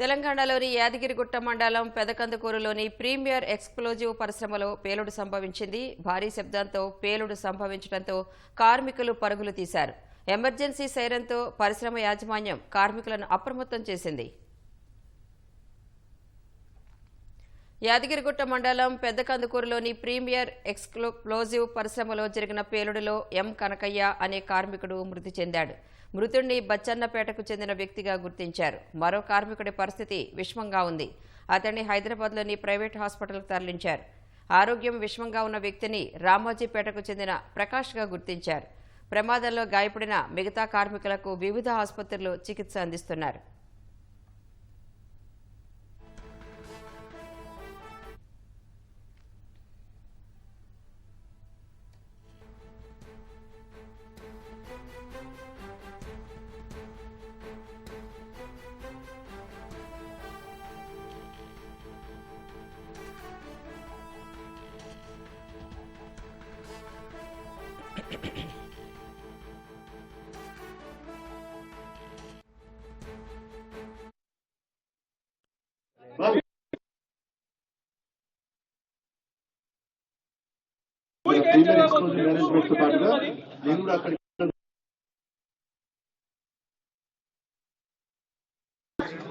తెలంగాణలోని యాదగిరిగుట్ట మండలం పెదకందుకూరులోని premier explosive పరిశ్రమలో పేలుడు సంభవించింది. భారీ శబ్దంతో పేలుడు సంభవించడంతో కార్మికులు పరుగులు తీశారు. ఎమర్జెన్సీ సైరన్తో పరిశ్రమ యాజమాన్యం కార్మికులను అప్రమత్తం చేసింది. యాదగిరిగుట్ట మండలం పెద్దకందుకూరులోని ప్రీమియర్ ఎక్స్క్లోక్లోజివ్ పరిశ్రమలో జరిగిన పేలుడులో ఎం. కనకయ్య అనే కార్మికుడు మృతి చెందాడు. మృతుడిని బచ్చన్నపేటకు చెందిన వ్యక్తిగా గుర్తించారు. మరో కార్మికుడి పరిస్థితి విషమంగా ఉంది. అతన్ని హైదరాబాద్లోని ప్రైవేట్ హాస్పిటల్కు తరలించారు. ఆరోగ్యం విషమంగా ఉన్న వ్యక్తిని రామోజీపేటకు చెందిన ప్రకాష్గా గుర్తించారు. ప్రమాదంలో గాయపడిన మిగతా కార్మికులకు వివిధ ఆసుపత్రులు చికిత్స అందిస్తున్నారు. ప్రీమియర్ ఎక్స్పోజర్ మేనేజ్మెంట్తో పాటుగా నేను కూడా అక్కడికి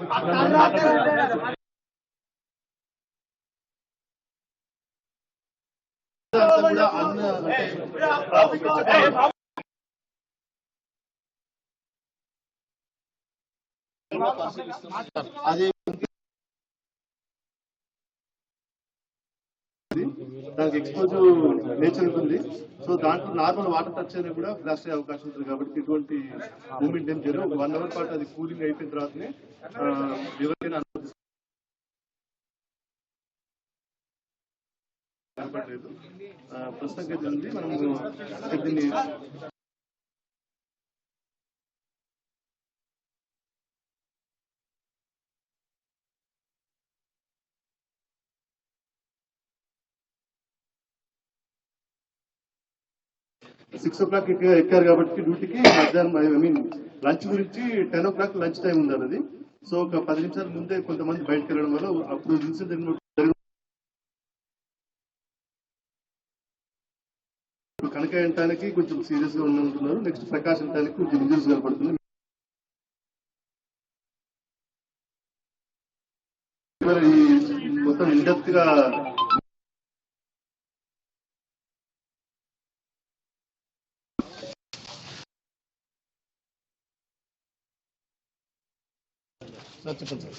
అంతా కూడా అన్న అంటే అది దానికి ఎక్స్పోజివ్ నేచర్ ఉంటుంది. సో దాంట్లో నార్మల్ వాటర్ టచ్ అయినా కూడా బ్లాస్ట్ అయ్యే అవకాశం ఉంటుంది కాబట్టి ఇటువంటి మూమెంట్ ఏం చేయరు ఒక వన్ అవర్ పాటు అది కూలింగ్ అయిపోయిన తర్వాతనే ఎవరికైనా అనుమతి కనపడలేదు. ప్రస్తుతం అయితే ఉంది. మనము దీన్ని సిక్స్ ఓ క్లాక్ ఎక్కారు కాబట్టి డ్యూటీకి మధ్యాహ్నం ఐ మీన్ లంచ్ గురించి ten o'clock lunch time ఉంది అది సో ఒక పది నిమిషాల ముందే కొంతమంది బయటకు వెళ్ళడం వల్ల అప్పుడు ఇన్సిడెంట్ జరిగిన కనుక కొంచెం సీరియస్గా ఉంటున్నారు నెక్స్ట్ ప్రకాశ్ వినటానికి కొంచెం ఇంజరీస్ కనపడుతుంది. మరి మొత్తం ఇండెప్త్గా సార్ చెప్పండి సార్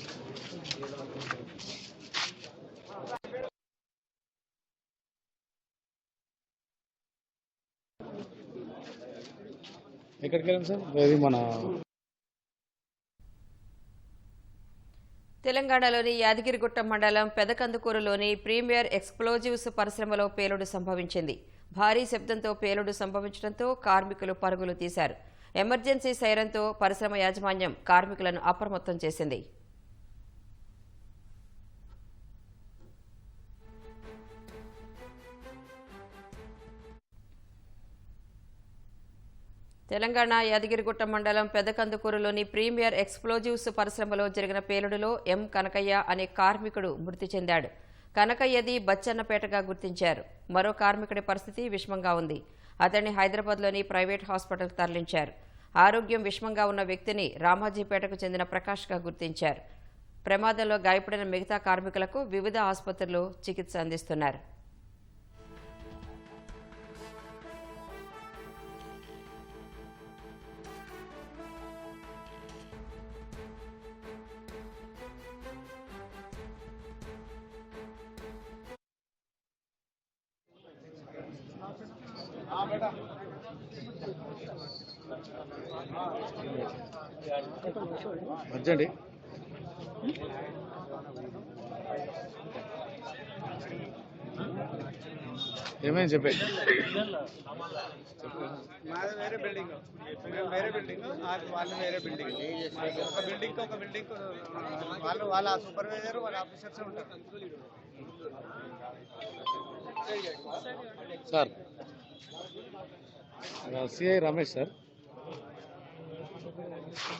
ఎక్కడికి వెళ్ళాం సార్? ఇది మన తెలంగాణలోని యాదగిరిగుట్ట మండలం పెదకందుకూరులోని ప్రీమియర్ ఎక్స్ప్లోజివ్స్ పరిశ్రమలో పేలుడు సంభవించింది. భారీ శబ్దంతో పేలుడు సంభవించడంతో కార్మికులు పరుగులు తీశారు. ఎమర్జెన్సీ సైరన్తో పరిశ్రమ యాజమాన్యం కార్మికులను అప్రమత్తం చేసింది. తెలంగాణ యాదగిరిగుట్ట మండలం పెదకందుకూరులోని ప్రీమియర్ ఎక్స్ప్లోజివ్స్ పరిశ్రమలో జరిగిన పేలుడులో ఎం. కనకయ్య అనే కార్మికుడు మృతి చెందాడు. కనకయ్యది బచ్చన్నపేటగా గుర్తించారు. మరో కార్మికుడి పరిస్థితి విషమంగా ఉంది. అతన్ని హైదరాబాద్లోని ప్రైవేట్ హాస్పిటల్కు తరలించారు. ఆరోగ్యం విషమంగా ఉన్న వ్యక్తిని రామాజీపేటకు చెందిన ప్రకాష్గా గుర్తించారు. ప్రమాదంలో గాయపడిన మిగతా కార్మికులకు వివిధ ఆసుపత్రులు చికిత్స అందిస్తున్నారు. ఏమైంది చెప్పే? మాది వేరే బిల్డింగ్. మేము వేరే బిల్డింగ్ వాళ్ళు వేరే బిల్డింగ్. ఒక బిల్డింగ్ ఒక బిల్డింగ్ వాళ్ళు వాళ్ళ సూపర్వైజర్ వాళ్ళ ఆఫీసర్స్ ఉంటారు. Sir. CI Ramesh sir.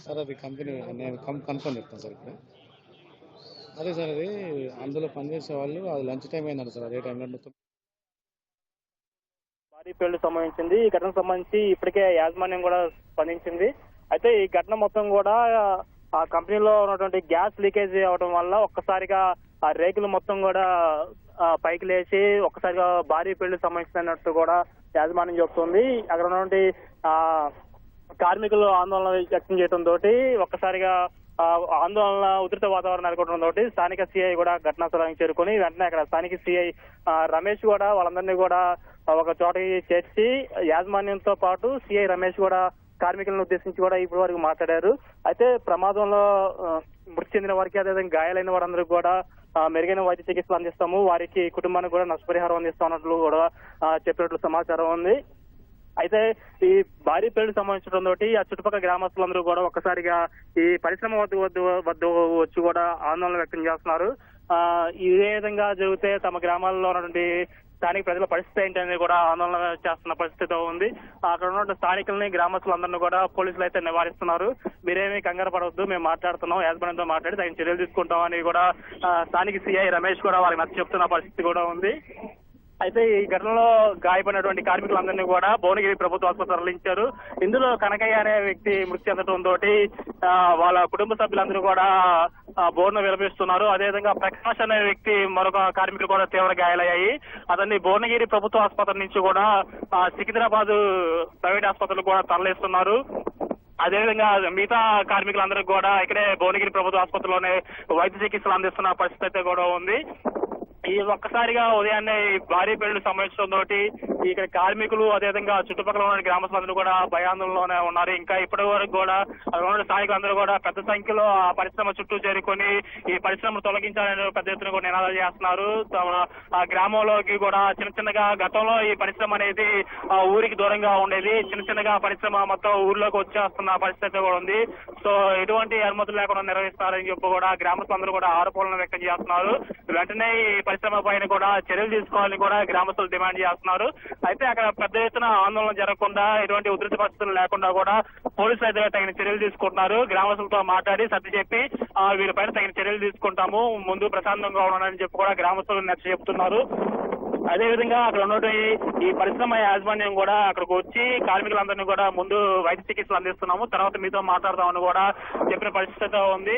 Sir అది కంపెనీ నేను కన్ఫర్మ్ చెప్తాను సార్ ఇప్పుడు. అదే సార్ అది అందులో పనిచేసే వాళ్ళు అది లంచ్ టైం అయిందంట సార్ అదే టైంలో మొత్తం. భారీ పేలుడు సంబంధించింది ఈ ఘటనకు సంబంధించి ఇప్పటికే యాజమాన్యం కూడా స్పందించింది. అయితే ఈ ఘటన మొత్తం కూడా ఆ కంపెనీలో ఉన్నటువంటి గ్యాస్ లీకేజ్ అవడం వల్ల ఒక్కసారిగా ఆ రేకులు మొత్తం కూడా పైకి లేచి ఒక్కసారిగా భారీ పేలుడు సంబంధించినట్టు కూడా యాజమాన్యం చెబుతుంది. అక్కడ ఉన్నటువంటి ఆ కార్మికులు ఆందోళన వ్యక్తం చేయడం తోటి ఒక్కసారిగా ఆందోళన ఉధృత వాతావరణం నెలకొట్టడం తోటి స్థానిక సిఐ కూడా ఘటనా స్థలానికి చేరుకొని వెంటనే అక్కడ స్థానిక సిఐ రమేష్ కూడా వాళ్ళందరినీ కూడా ఒక చోటకి చేర్చి యాజమాన్యంతో పాటు సిఐ రమేష్ కూడా కార్మికులను ఉద్దేశించి కూడా ఇప్పటి వరకు మాట్లాడారు. అయితే ప్రమాదంలో మృతి చెందిన వారికి అదేవిధంగా గాయాలైన వారందరికీ కూడా మెరుగైన వైద్య చికిత్సలు అందిస్తాము. వారికి కుటుంబానికి కూడా నష్టపరిహారం అందిస్తామన్నట్లు కూడా చెప్పినట్లు సమాచారం ఉంది. అయితే ఈ భారీ పేలుడు సంబంధించడం తోటి ఆ చుట్టుపక్కల గ్రామస్తులందరూ కూడా ఒక్కసారిగా ఈ పరిశ్రమ వద్ద వద్ద వద్ద వచ్చి కూడా ఆందోళన వ్యక్తం చేస్తున్నారు. ఆ ఇదే విధంగా జరిగితే తమ గ్రామాల్లో ఉన్నటువంటి స్థానిక ప్రజల పరిస్థితి ఏంటనేది కూడా ఆందోళన చేస్తున్న పరిస్థితి ఉంది. అక్కడ ఉన్న స్థానికుల్ని గ్రామస్తులందరినీ కూడా పోలీసులు అయితే నివారిస్తున్నారు. మీరేమీ కంగారు పడవద్దు మేము మాట్లాడుతున్నాం యాజమాన్యంతో మాట్లాడి తగిన చర్యలు తీసుకుంటామని కూడా స్థానిక సిఐ రమేష్ కూడా వాళ్ళకి నచ్చ చెప్తున్న పరిస్థితి కూడా ఉంది. అయితే ఈ ఘటనలో గాయపడినటువంటి కార్మికులందరినీ కూడా భువనగిరి ప్రభుత్వ ఆసుపత్రి తరలించారు. ఇందులో కనకయ్య అనే వ్యక్తి మృతి చెందడం తోటి వాళ్ళ కుటుంబ సభ్యులందరూ కూడా బోర్ను విలపిస్తున్నారు అదేవిధంగా ప్రకాష్ అనే వ్యక్తి మరొక కార్మికులు కూడా తీవ్ర గాయాలయ్యాయి. అతన్ని భువనగిరి ప్రభుత్వ ఆసుపత్రి నుంచి కూడా సికింద్రాబాద్ ప్రైవేట్ ఆసుపత్రులు కూడా తరలిస్తున్నారు. అదేవిధంగా మిగతా కార్మికులందరికీ కూడా ఇక్కడే భువనగిరి ప్రభుత్వ ఆసుపత్రిలోనే వైద్య చికిత్సలు అందిస్తున్న పరిస్థితి అయితే కూడా ఉంది. ఈ ఒక్కసారిగా ఉదయాన్నే భారీ పెళ్ళి సంబంధించడం తోటి ఇక్కడ కార్మికులు అదేవిధంగా చుట్టుపక్కల ఉన్న గ్రామస్తులందరూ కూడా భయాందోళనలోనే ఉన్నారు. ఇంకా ఇప్పటి వరకు కూడా అక్కడ ఉన్న స్థానికులందరూ కూడా పెద్ద సంఖ్యలో ఆ పరిశ్రమ చుట్టూ చేరుకొని ఈ పరిశ్రమ తొలగించాలని పెద్ద ఎత్తున కూడా నినాదాలు చేస్తున్నారు. ఆ గ్రామంలోకి కూడా చిన్న చిన్నగా గతంలో ఈ పరిశ్రమ అనేది ఆ ఊరికి దూరంగా ఉండేది. చిన్న చిన్నగా పరిశ్రమ మొత్తం ఊర్లోకి వచ్చేస్తున్న పరిస్థితి కూడా ఉంది. సో ఎటువంటి అనుమతులు లేకుండా నిర్వహిస్తారని చెప్పి కూడా గ్రామస్తులందరూ కూడా ఆరోపణలు వ్యక్తం చేస్తున్నారు. వెంటనే ఈ పరిశ్రమ పైన కూడా చర్యలు తీసుకోవాలని కూడా గ్రామస్తులు డిమాండ్ చేస్తున్నారు. అయితే అక్కడ పెద్ద ఎత్తున ఆందోళన జరగకుండా ఎటువంటి ఉధృతి పరిస్థితులు లేకుండా కూడా పోలీసులు అయితే తగిన చర్యలు తీసుకుంటున్నారు. గ్రామస్తులతో మాట్లాడి సర్ది చెప్పి ఆ, వీరిపైన తగిన చర్యలు తీసుకుంటాము. ముందు ప్రశాంతంగా ఉండాలని చెప్పి కూడా గ్రామస్తులు నచ్చ చెప్తున్నారు. అదే విధంగా అక్కడ ఉన్నటువంటి ఈ పరిశ్రమ యాజమాన్యం కూడా అక్కడికి వచ్చి కార్మికులందరినీ కూడా ముందు వైద్య చికిత్సలు అందిస్తున్నాము. తర్వాత మీతో మాట్లాడదామని కూడా చెప్పిన పరిస్థితి ఉంది.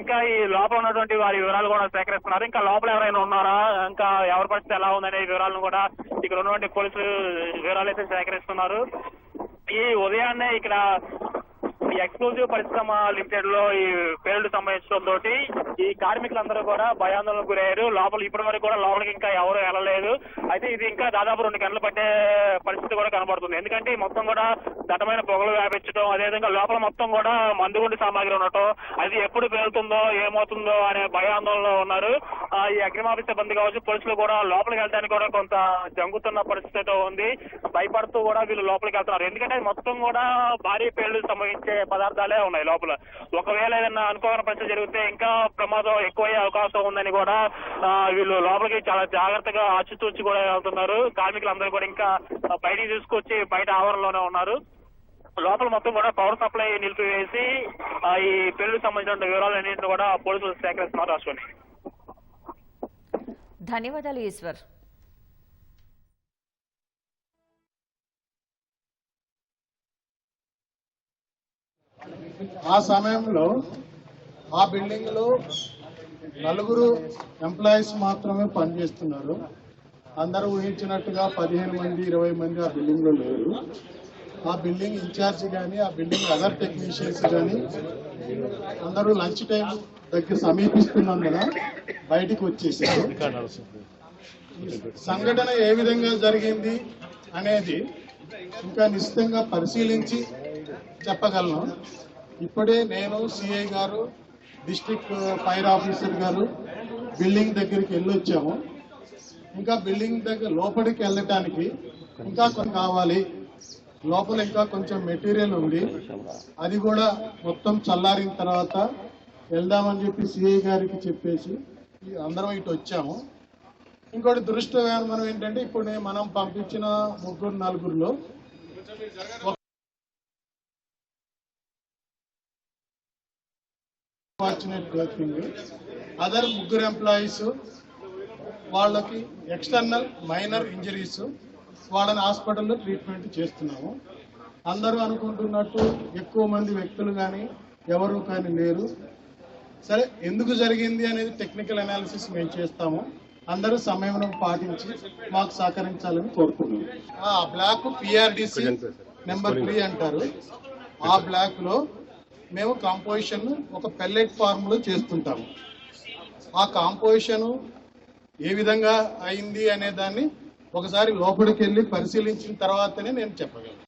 ఇంకా ఈ లోపల ఉన్నటువంటి వారి వివరాలు కూడా సేకరిస్తున్నారు. ఇంకా లోపల ఎవరైనా ఉన్నారా? ఇంకా ఎవరి పరిస్థితి ఎలా ఉందనే వివరాలను కూడా ఇక్కడ ఉన్నటువంటి పోలీసులు వివరాలు అయితే సేకరిస్తున్నారు. ఈ ఉదయాన్నే ఇక్కడ ఈ ఎక్స్క్లూజివ్ పరిశ్రమ లిమిటెడ్లో ఈ పేరుడు సంబంధించడం తోటి ఈ కార్మికులందరూ కూడా భయాందోళనకు గురయ్యారు. లోపల ఇప్పటి వరకు కూడా లోపలికి ఇంకా ఎవరు వెళ్ళలేదు. అయితే ఇది ఇంకా దాదాపు రెండు గంటలు పట్టే పరిస్థితి కూడా కనబడుతుంది. ఎందుకంటే ఈ మొత్తం కూడా దట్టమైన పొగలు వ్యాపించడం అదేవిధంగా లోపల మొత్తం కూడా మందుగుండి సామాగ్రి ఉండటం అది ఎప్పుడు పేలుతుందో ఏమవుతుందో అనే భయాందోళనలో ఉన్నారు. ఈ అగ్నిమాపక సిబ్బంది కావచ్చు పోలీసులు కూడా లోపలికి వెళ్ళడానికి కూడా కొంత జంగుతున్న పరిస్థితి ఉంది. భయపడుతూ కూడా వీళ్ళు లోపలికి వెళ్తున్నారు. ఎందుకంటే మొత్తం కూడా భారీ పేలుడు సంభవించే పదార్థాలే ఉన్నాయి లోపల. ఒకవేళ ఏదైనా అనుకోని పరిస్థితి జరిగితే ఇంకా ప్రమాదం ఎక్కువయ్యే అవకాశం ఉందని కూడా వీళ్ళు లోపలికి చాలా జాగ్రత్తగా ఆచితూచి కూడా వెళ్తున్నారు. కార్మికులందరూ కూడా ఇంకా బయటికి తీసుకొచ్చి బయట ఆవరణలోనే ఉన్నారు. లోపల మొత్తం కూడా పవర్ సప్లై నిలిపివేసి ఆ, ఈ పెళ్ళికి సంబంధించిన వివరాలన్నింటినీ కూడా పోలీసులు సేకరిస్తున్నారు అశ్వని ధన్యవాదాలు ఈశ్వర్. ఆ సమయంలో ఆ బిల్డింగ్లో నలుగురు ఎంప్లాయీస్ మాత్రమే పనిచేస్తున్నారు. అందరూ ఊహించినట్టుగా పదిహేను మంది ఇరవై మంది ఆ బిల్డింగ్లో లేరు. ఆ బిల్డింగ్ ఇన్ఛార్జ్ కానీ ఆ బిల్డింగ్ అదర్ టెక్నీషియన్స్ కానీ అందరూ లంచ్ టైం దగ్గర సమీపిస్తున్నందున బయటికి వచ్చేసారు. సంఘటన ఏ విధంగా జరిగింది అనేది ఇంకా నిశ్చితంగా పరిశీలించి చెప్పగలను. ఇప్పుడే నేను సిఐ గారు డిస్ట్రిక్ట్ ఫైర్ ఆఫీసర్ గారు బిల్డింగ్ దగ్గరికి వెళ్ళొచ్చాము. ఇంకా బిల్డింగ్ దగ్గర లోపలికి వెళ్ళటానికి ఇంకా కొన్ని కావాలి. లోపల ఇంకా కొంచెం మెటీరియల్ ఉంది. అది కూడా మొత్తం చల్లారిన తర్వాత వెళ్దామని చెప్పి సిఐ గారికి చెప్పేసి అందరం ఇటు వచ్చాము. ఇంకోటి దురదృష్టకరం ఏంటంటే ఇప్పుడు మనం పంపించిన ముగ్గురు నలుగురిలో ఫార్చునేట్ థింగ్ అదర్ ముగ్గురు ఎంప్లాయీస్ వాళ్ళకి ఎక్స్టర్నల్ మైనర్ ఇంజరీస్ వాళ్ళని హాస్పిటల్లో ట్రీట్మెంట్ చేస్తున్నాము. అందరూ అనుకుంటున్నట్టు ఎక్కువ మంది వ్యక్తులు కానీ ఎవరు కానీ లేరు. సరే ఎందుకు జరిగింది అనేది టెక్నికల్ అనాలిసిస్ మేము చేస్తాము. అందరూ సమయం పాటించి మాకు సహకరించాలని కోరుతున్నాం ఆ బ్లాక్ పిఆర్డిసి నెంబర్ త్రీ అంటారు. ఆ బ్లాక్లో మేము కాంపోజిషన్ ఒక పెల్లెట్ ఫార్మ్లో చేస్తుంటాము. ఆ కాంపోజిషన్ ఏ విధంగా అయింది అనే దాన్ని ఒకసారి లోపలికి వెళ్ళి పరిశీలించిన తర్వాతనే నేను చెప్పగలను.